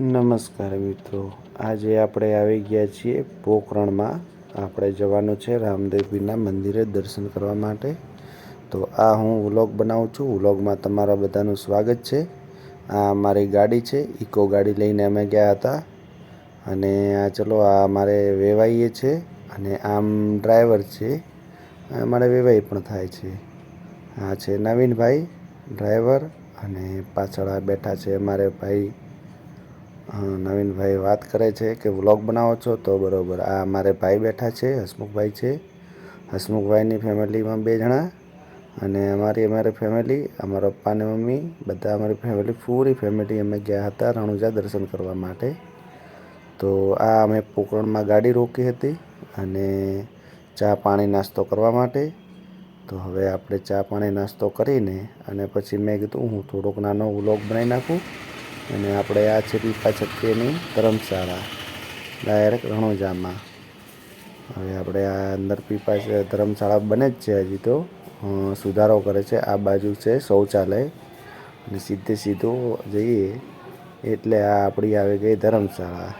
નમસ્કાર મિત્રો. આજે આપણે આવી ગયા છીએ પોકરણમાં આપણે જવાનું છે રામદેવીના મંદિરે દર્શન કરવા માટે. તો આ હું વ્લોગ બનાવું છું. વ્લોગમાં તમારા બધાનું સ્વાગત છે. આ મારી ગાડી છે. ઇકો ગાડી લઈને અમે ગયા હતા. અને આ ચલો, આ અમારે વેવાઈએ છે અને આમ ડ્રાઈવર છે. અમારે વેવાઈ પણ થાય છે. આ છે નવીનભાઈ, ડ્રાઈવર અને પાછળ આ બેઠા છે અમારે ભાઈ નવીનભાઈ વાત કરે છે કે વ્લોગ બનાવો છો, તો બરાબર. આ અમારે ભાઈ બેઠા છે, હસમુખભાઈ છે. હસમુખભાઈની ફેમિલીમાં બે જણા અને અમારી અમારી ફેમિલી, અમારા પપ્પા અને મમ્મી, બધા અમારી ફેમિલી, પૂરી ફેમિલી અમે ગયા હતા રણુજા દર્શન કરવા માટે. તો આ અમે પોકરણમાં ગાડી રોકી હતી અને ચા પાણી નાસ્તો કરવા માટે. તો હવે આપણે ચા પાણી નાસ્તો કરીને અને પછી મેં કીધું હું થોડોક નાનો વ્લોગ બનાવી નાખું. અને આપણે આ છે પીપા છત્રીની ધર્મશાળા, ડાયરેક્ટ રણોજામાં. હવે આપણે આ અંદર પીપા છે, ધર્મશાળા બને જ છે હજી તો. સુધારો કરે છે, આ બાજુ છે શૌચાલય. અને સીધે સીધું જઈએ એટલે આ આપણી આવી ગઈ ધર્મશાળા.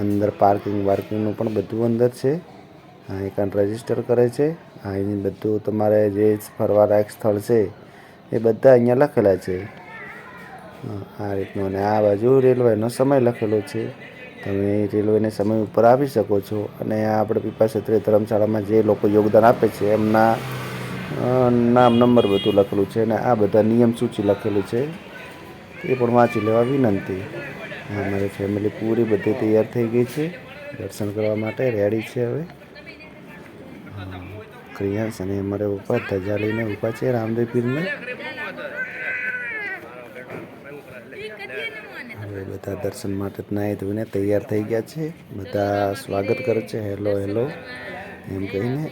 અંદર પાર્કિંગ વાર્કિંગનું પણ બધું અંદર છે. અહીં એક રજિસ્ટર કરે છે. અહીંની બધું તમારે જે ફરવાલાયક સ્થળ છે, એ બધા અહીંયા લખેલા છે. આ રીતનું. અને આ બાજુ રેલવેનો સમય લખેલો છે. તમે રેલવેને સમય ઉપર આવી શકો છો. અને આપણે પીપા ક્ષેત્રીય ધર્મશાળામાં જે લોકો યોગદાન આપે છે, એમના નામ નંબર બધું લખેલું છે. અને આ બધા નિયમ સૂચિ લખેલું છે. એ પણ વાંચી લેવા વિનંતી. અમારી ફેમિલી પૂરી બધી તૈયાર થઈ ગઈ છે. દર્શન કરવા માટે રેડી છે હવે. ક્રિયાંશ અને અમારે ઉપર ધજા લઈને ઊભા છે રામદેવ પીરને હવે બધા દર્શન માટે નાહી ધોઈને તૈયાર થઈ ગયા છે. બધા સ્વાગત કરે છે. હેલો હેલો એમ કહીને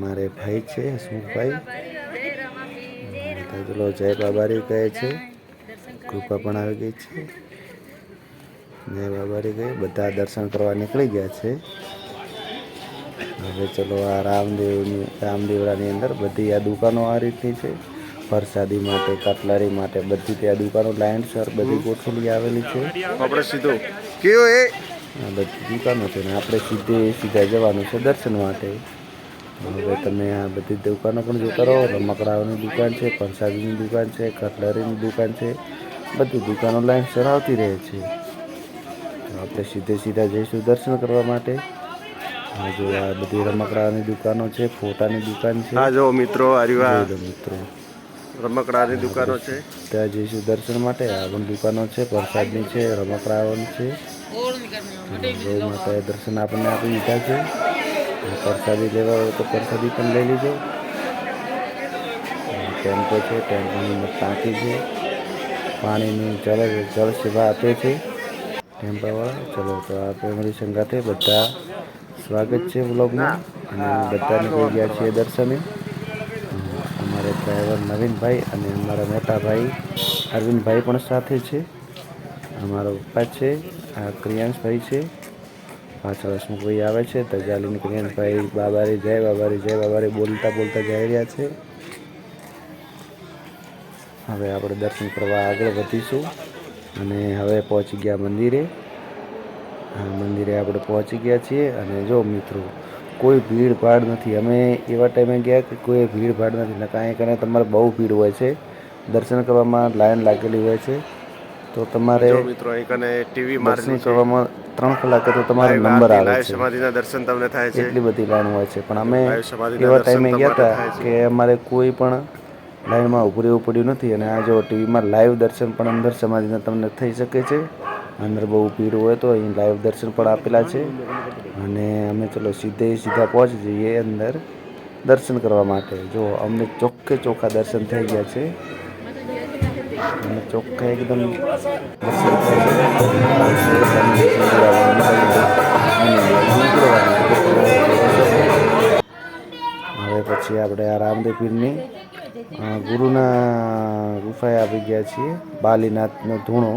મારે ભાઈ છે, હસમુખભાઈ. બધા ચલો જય બાબારી કહે છે. કૃપા પણ આવી ગઈ છે. જય બાબારી ગઈ બધા દર્શન કરવા નીકળી ગયા છે. હવે ચલો આ રામદેવની, રામદેવરાની અંદર બધી આ દુકાનો આ રીતની છે. પ્રસાદી માટે કટલરી માટે બધી ત્યાં દુકાનો લાઈન સર બધી ગોઠવેલી આવેલી છે. આપણે સીધું કયો એ? આ બધી દુકાનો છે ને આપણે સીધે સીધા જવાનું છે દર્શન માટે. હવે તમે આ બધી દુકાનો પણ જો કરો રમકડાઓની દુકાન છે પ્રસાદીની દુકાન છે કટલરીની દુકાન છે બધી દુકાનો લાઈન સર આવતી રહે છે. આપણે સીધે સીધા જઈશું દર્શન કરવા માટે. આ જો આ બધી રમકડાની દુકાનો છે ફોટાની દુકાન છે. હા જો મિત્રો મિત્રો. રમકડાની દુકાનો છે. ત્યાં જઈશું દર્શન માટે. આ પણ દુકાનો છે, પ્રસાદની છે, રમકડાઓની છે. ગૌ માતાએ દર્શન આપણને આપી દીધા છે પ્રસાદી લેવા હોય તો પ્રસાદી પણ લઈ લીજો. ટેમ્પો છે, ટેમ્પોની ટાંકી છે. પાણીની જળ જળ સેવા આપે છે. ટેમ્પાવાળા, ચલો તો આ ફેમિલી સંગાથે બધા સ્વાગત છે બ્લોગમાં અને બધા નીકળી ગયા છીએ દર્શને. ડ્રાઈવર નવીનભાઈ અને અમારા મોટા ભાઈ અરવિંદભાઈ પણ સાથે છે. અમારો પપ્પા છે, આ ક્રિયાંશભાઈ છે. પાછળ હસમુખભાઈ આવે છે, તજાલીની ક્રિયાંશભાઈ, બાબારી જય બાબારી જય, બાબારી બોલતા બોલતા જઈ રહ્યા છે. હવે આપણે દર્શન કરવા આગળ વધીશું અને હવે પહોંચી ગયા મંદિરે. મંદિરે આપણે પહોંચી ગયા છીએ અને જો મિત્રો કોઈ ભીડ ભાડ નથી. અમે એવા ટાઈમે ગયા કે કોઈ ભીડભાડ નથી. ને કાંઈ કરીને તમારે બહુ ભીડ હોય છે. દર્શન કરવામાં લાઈન લાગેલી હોય છે. તો તમારે મિત્રો એક અને ટીવી દર્શન કરવામાં ત્રણ કલાકે તો તમારો નંબર આવે છે. સમાધિના દર્શન તમને થાય છે. એટલી બધી લાઈન હોય છે. પણ અમે એવા ટાઈમે ગયા હતા કે અમારે કોઈ પણ લાઈનમાં ઊભું રહેવું પડ્યું નથી. અને આ જો ટીવીમાં લાઈવ દર્શન પણ અંદર સમાધિના તમને થઈ શકે છે. અંદર બહુ ભીડ હોય તો અહીં લાઈવ દર્શન પણ આપેલા છે. અને અમે ચલો સીધે સીધા પહોંચી જઈએ અંદર દર્શન કરવા માટે. જો અમને ચોખ્ખે ચોખ્ખા દર્શન થઈ ગયા છે. અને ચોખ્ખા એકદમ હવે પછી આપણે આ રામદેવ પીરની ગુરુના ગુફાએ આવી ગયા છીએ. બાલીનાથનો ધૂણો.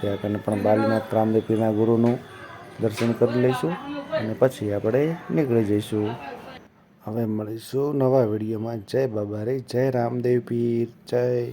ત્યાં કને પણ બાલીનાથ રામદેવ પીરના ગુરુનું દર્શન કરી લઈશું અને પછી આપણે નીકળી જઈશું. હવે મળીશું નવા વિડીયોમાં. જય બાબા રે, જય રામદેવ પીર, જય.